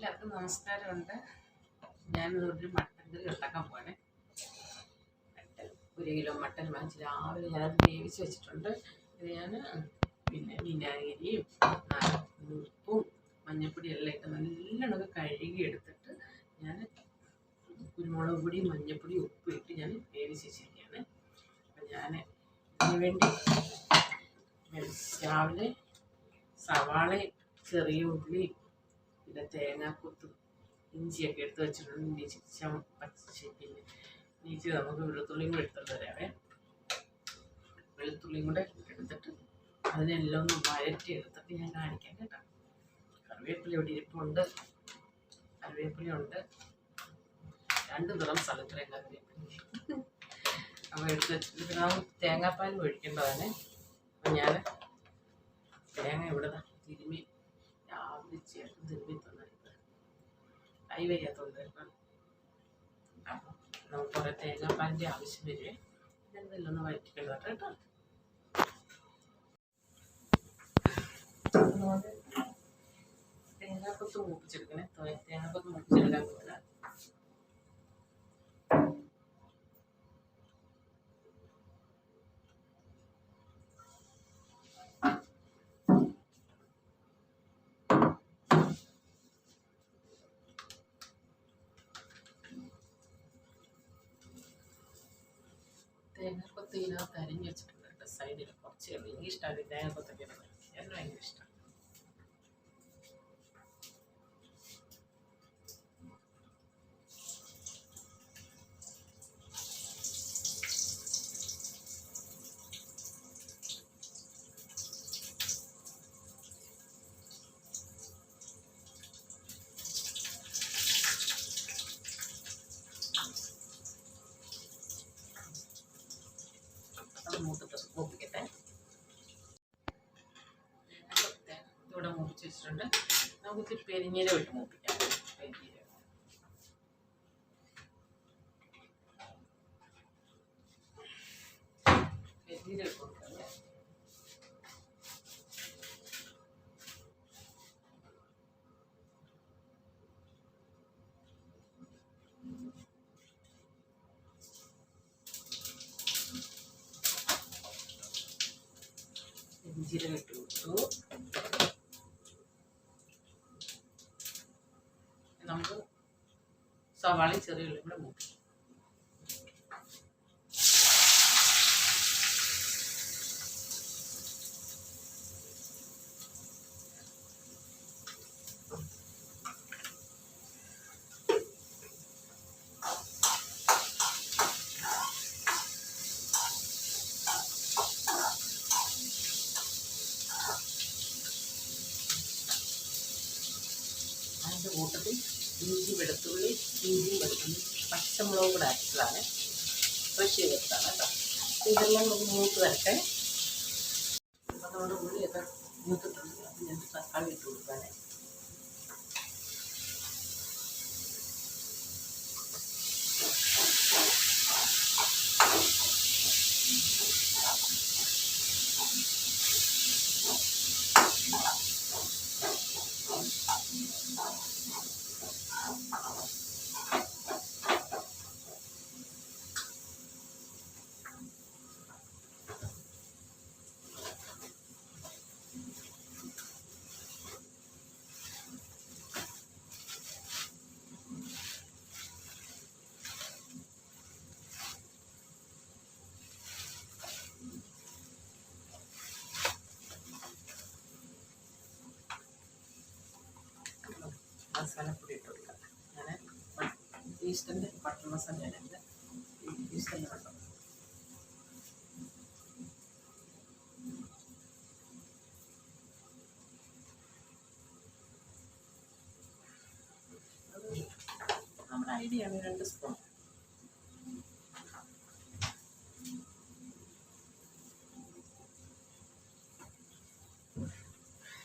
എല്ലാവർക്കും നമസ്കാരമുണ്ട്. ഞാനൊരു മട്ടൻ കറി ഉണ്ടാക്കാൻ പോവാണ്. മട്ടൻ ഒരു കിലോ മട്ടൻ വാങ്ങിച്ച് രാവിലെ ഞാനത് വേവിച്ച് വെച്ചിട്ടുണ്ട്. ഇത് ഞാൻ പിന്നെ വിനാഗിരിയും ഉപ്പും മഞ്ഞൾപ്പൊടിയും എല്ലാം ഇട്ട് നല്ലോണം കഴുകി എടുത്തിട്ട് ഞാൻ കുരുമുളക് പൊടി മഞ്ഞൾപ്പൊടി ഉപ്പ് ഇട്ട് ഞാൻ വേവിച്ച് വെച്ചിരിക്കുകയാണ്. അപ്പം ഞാൻ ഇതിന് വേണ്ടി രാവിലെ സവാളയും ചെറിയ ഉള്ളിയും പിന്നെ തേങ്ങാക്കൂത്ത് ഇഞ്ചിയൊക്കെ എടുത്ത് വെച്ചിട്ടുണ്ട്. ഇനി ചം പച്ച പിന്നെ ഇനിച്ച് നമുക്ക് വെളുത്തുള്ളിയും കൂടെ എടുത്തിട്ട് തരാവേ. വെളുത്തുള്ളിയും കൂടെ എടുത്തിട്ട് അതിനെല്ലാം ഒന്ന് വഴറ്റി എടുത്തിട്ട് ഞാൻ കാണിക്കാം കേട്ടോ. കറിവേപ്പില ഇവിടെ ഇരിപ്പുണ്ട്. കറിവേപ്പിലയുണ്ട് രണ്ട് നിറം സ്ഥലത്തിലെ കറിവേപ്പില. അപ്പോൾ എടുത്ത് വെച്ചിട്ട് നമുക്ക് തേങ്ങാപ്പാൽ ഒഴിക്കേണ്ടതാണ്. അപ്പം ഞാൻ തേങ്ങ ഇവിടെ തിരുമി രാവിലെ ചേർത്ത് തിരുമ്മി വയ്യാത്തതുകൊണ്ട് കേട്ടോ അപ്പം നമുക്ക് കുറേ തേങ്ങാപ്പാലിന്റെ ആവശ്യം വരുവേ ഇതെല്ലാം ഒന്ന് കിടക്കട്ടെ കേട്ടോ? തേങ്ങാക്കൊത്ത് മൂപ്പിച്ചെടുക്കണേ. തേങ്ങാക്കൊത്ത് മൂപ്പിച്ചെടുക്കാൻ പോലെ തേങ്ങാക്കൊത്ത് ഇതിനകത്ത് അരിഞ്ഞ് വെച്ചിട്ടുണ്ട് സൈഡിൽ കുറച്ച് എനിക്ക് ഇഷ്ടമാണ്. തേങ്ങാക്കൊത്തൊക്കെ ഇടുന്നത് എനിക്ക് ഭയങ്കര ഇഷ്ടമാണ്. വെച്ചിട്ടുണ്ട്. നമുക്ക് പെരിഞ്ഞീരം ഇട്ട് മൂപ്പിക്കാം. പെരിഞ്ഞീരം. പെരിഞ്ഞീരം കൊടുക്കാം. നമുക്ക് സവാളയും ചെറിയ ഉള്ളി കൂടെ മൂക്കി ഇതെല്ലാം നമുക്ക് മൂത്ത് വരട്ടെ അപ്പോൾ നമ്മുടെ ഉള്ളിയൊക്കെ മൂത്തിട്ടുണ്ട് അപ്പം ഞാൻ തക്കാളി ഇട്ട് കൊടുക്കാനേ മസാലപ്പൊടി ഇട്ട് കൊടുക്കാം. ഞാൻ ഈസ്റ്ററിന്റെ ബട്ടർ മസാലയാണ് എന്റെ ഈസ്റ്ററിന്റെ ബട്ടർ നമ്മുടെ ഐഡിയ ആണ് രണ്ട് സ്പൂൺ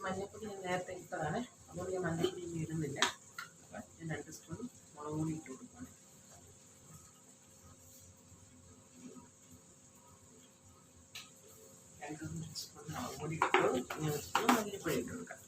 മഞ്ഞൾപ്പൊടി ഞാൻ നേരത്തെ ഇട്ടതാണ് അതുകൊണ്ട് ഞാൻ മഞ്ഞൾപ്പൊടി ഇനി ഇടുന്നില്ല അപ്പം ഞാൻ രണ്ട് സ്പൂൺ മുളക് പൊടി ഇട്ട് കൊടുക്കുകയാണ് രണ്ട് സ്പൂൺ മുളക് പൊടി ഇട്ടു ഇനി ഒരു സ്പൂൺ മല്ലിപ്പൊടി ഇട്ട് കൊടുക്കാം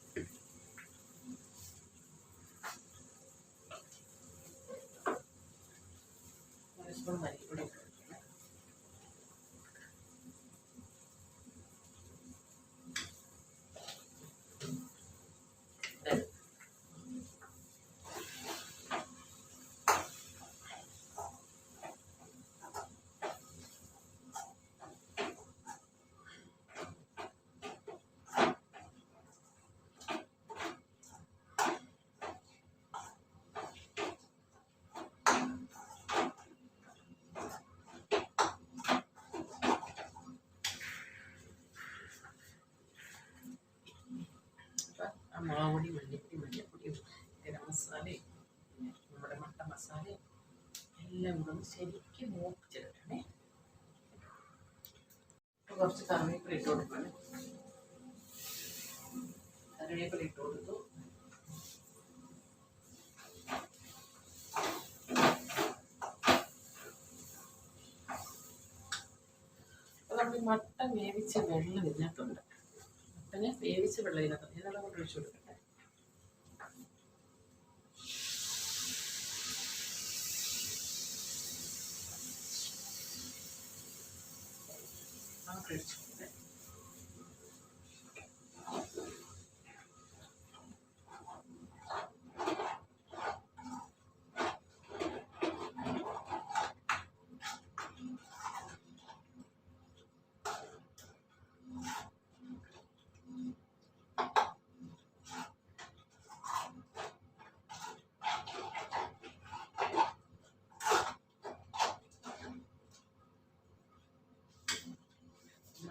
മുളക് പൊടി മല്ലിപ്പൊടി മല്ലിപ്പൊടിയും ഗരം മസാലയും നമ്മുടെ മട്ട മസാലയും എല്ലാം കൂടെ ഒന്ന് ശരിക്കും മൂപ്പിച്ചെടുക്കണേ. കുറച്ച് കറിവേപ്പില ഇട്ട് കൊടുക്കണം. കറിവേപ്പില ഇട്ട് കൊടുത്തു. നമ്മൾ മട്ട വേവിച്ച വെള്ളം ഇതിനകത്തുണ്ട്. മട്ടനെ വേവിച്ച വെള്ളം ഇതിനകത്തുണ്ട് ഇതെല്ലാം കൊണ്ട് ഒഴിച്ചു കൊടുക്കട്ടെ. നമുക്ക് ഒഴിച്ചു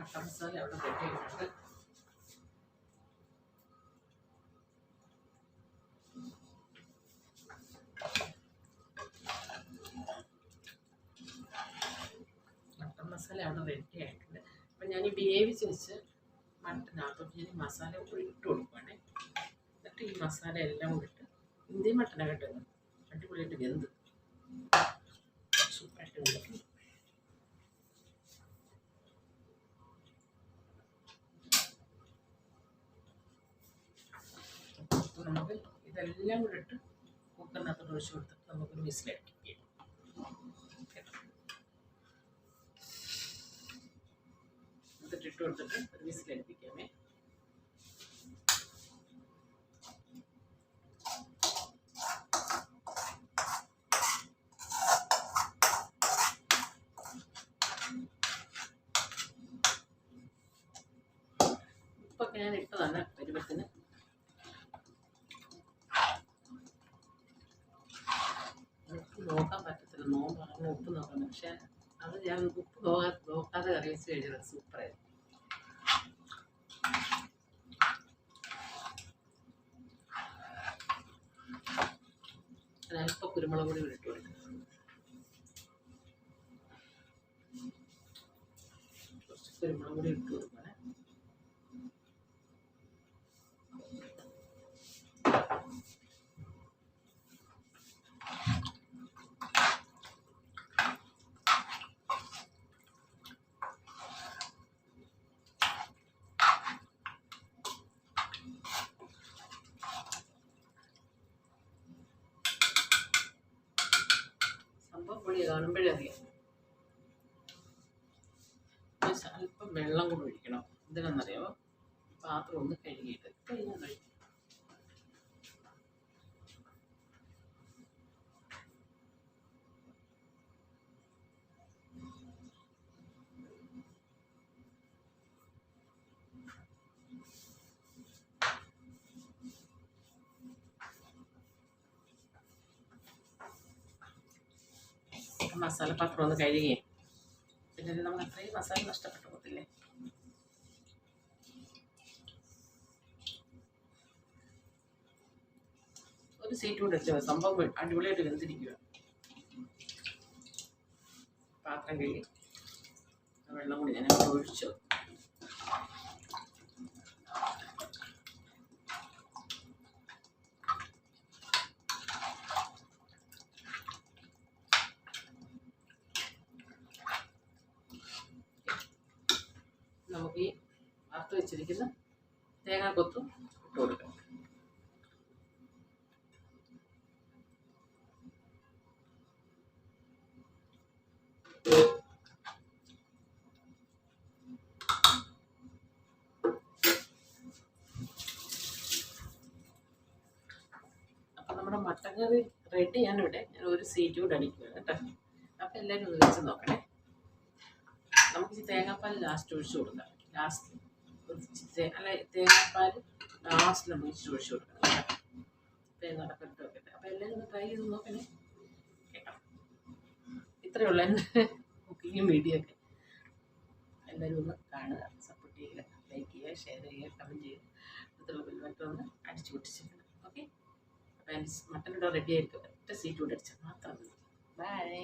മട്ടൻ മസാല അവിടെ റെഡി ആയിട്ടുണ്ട് മട്ടൻ മസാല അവിടെ റെഡി ആയിട്ടുണ്ട് അപ്പം ഞാൻ ഈ വേവിച്ച് വെച്ച് മട്ടനകത്തോട്ട് ഞാൻ മസാല ഇട്ട് കൊടുക്കുവാണേ. എന്നിട്ട് ഈ മസാല എല്ലാം കൂടി ഇട്ട് ഇന്ത്യൻ മട്ടനാകട്ടെ അടിപൊളിയായിട്ട് വെന്ത്. സൂപ്പറായിട്ട് വെന്തിട്ടുണ്ട് നമുക്ക് ഇതെല്ലാം കൂടെ ഇട്ട് കുക്കറിനകത്തോട്ട് ഒഴിച്ച് കൊടുത്തിട്ട് നമുക്കൊരു വിസിലടിക്കാം എന്നിട്ട് കൊടുത്തിട്ട് ഒരു വിസിലടിപ്പിക്കാമേ ഞാൻ ഇട്ടതാണ് പരുവത്തിന് പക്ഷെ അത് ഞാൻ ഉപ്പ് നോക്കാ നോക്കാതെ കറി വെച്ച് കഴിഞ്ഞത്. സൂപ്പറായിരുന്നു അല്പം കുരുമുളക് പൊടി ഇട്ട് കൊടുക്കും. കുരുമുളക് പൊടി ഇട്ട് പൊടി കാണുമ്പോഴേ അറിയാം. അല്പം വെള്ളം കൂടി ഒഴിക്കണം. എന്തിനാണെന്നറിയാമോ പാത്രം ഒന്ന് കഴുകിയിട്ട്. കഴിഞ്ഞാൽ കഴിക്കും മസാല പാത്രം ഒന്ന് കഴുകി പിന്നെ നമുക്ക് അത്രയും മസാല നഷ്ടപ്പെട്ടു പോകത്തില്ലേ? ഒരു സീറ്റ് കൂടെ വെച്ചാൽ. സംഭവം അടിപൊളിയായിട്ട് വെന്തിരിക്കുക പാത്രം കഴുകി. വെള്ളം കൂടി ഞാൻ ഒഴിച്ചു നമുക്ക് ഈ വറുത്ത് വെച്ചിരിക്കുന്ന തേങ്ങാക്കൊത്തും ഇട്ട് കൊടുക്കണം അപ്പം നമ്മുടെ മട്ടൻ കറി റെഡിയാണ് ഇവിടെ ഞാൻ ഒരു സീറ്റ് കൂടെ അടിക്കുക കേട്ടോ. അപ്പം എല്ലാവരും ഒന്ന് വെച്ച് നോക്കണേ. നമുക്ക് ഈ തേങ്ങാപ്പാൽ ലാസ്റ്റ് ഒഴിച്ചു കൊടുക്കാം. ലാസ്റ്റ് അല്ല തേങ്ങാപ്പാൽ ലാസ്റ്റ് നമുക്ക് ഇച്ചിരി ഒഴിച്ചു കൊടുക്കണം. തേങ്ങ അടപ്പിട്ട് വെക്കട്ടെ. അപ്പോൾ എല്ലാവരും ഒന്ന് ട്രൈ ചെയ്ത് നോക്കണേ കേട്ടോ? ഇത്രയേ ഉള്ളൂ എന്റെ കുക്കിങ്ങും വീഡിയോ ഒക്കെ. എല്ലാവരും ഒന്ന് കാണുക. സപ്പോർട്ട് ചെയ്യുക. ലൈക്ക് ചെയ്യുക ഷെയർ ചെയ്യുക കമന്റ് ചെയ്യുക. അടുത്തുള്ള ബെൽബട്ടൺ ഒന്ന് അടിച്ചു പൊട്ടിച്ചിരിക്കണം. ഓക്കെ അപ്പം മട്ടൻ ഇവിടെ റെഡി ആയിരിക്കും. ഒറ്റ സീറ്റ് കൂടെ അടിച്ചാൽ മാത്രം മതി. ബൈ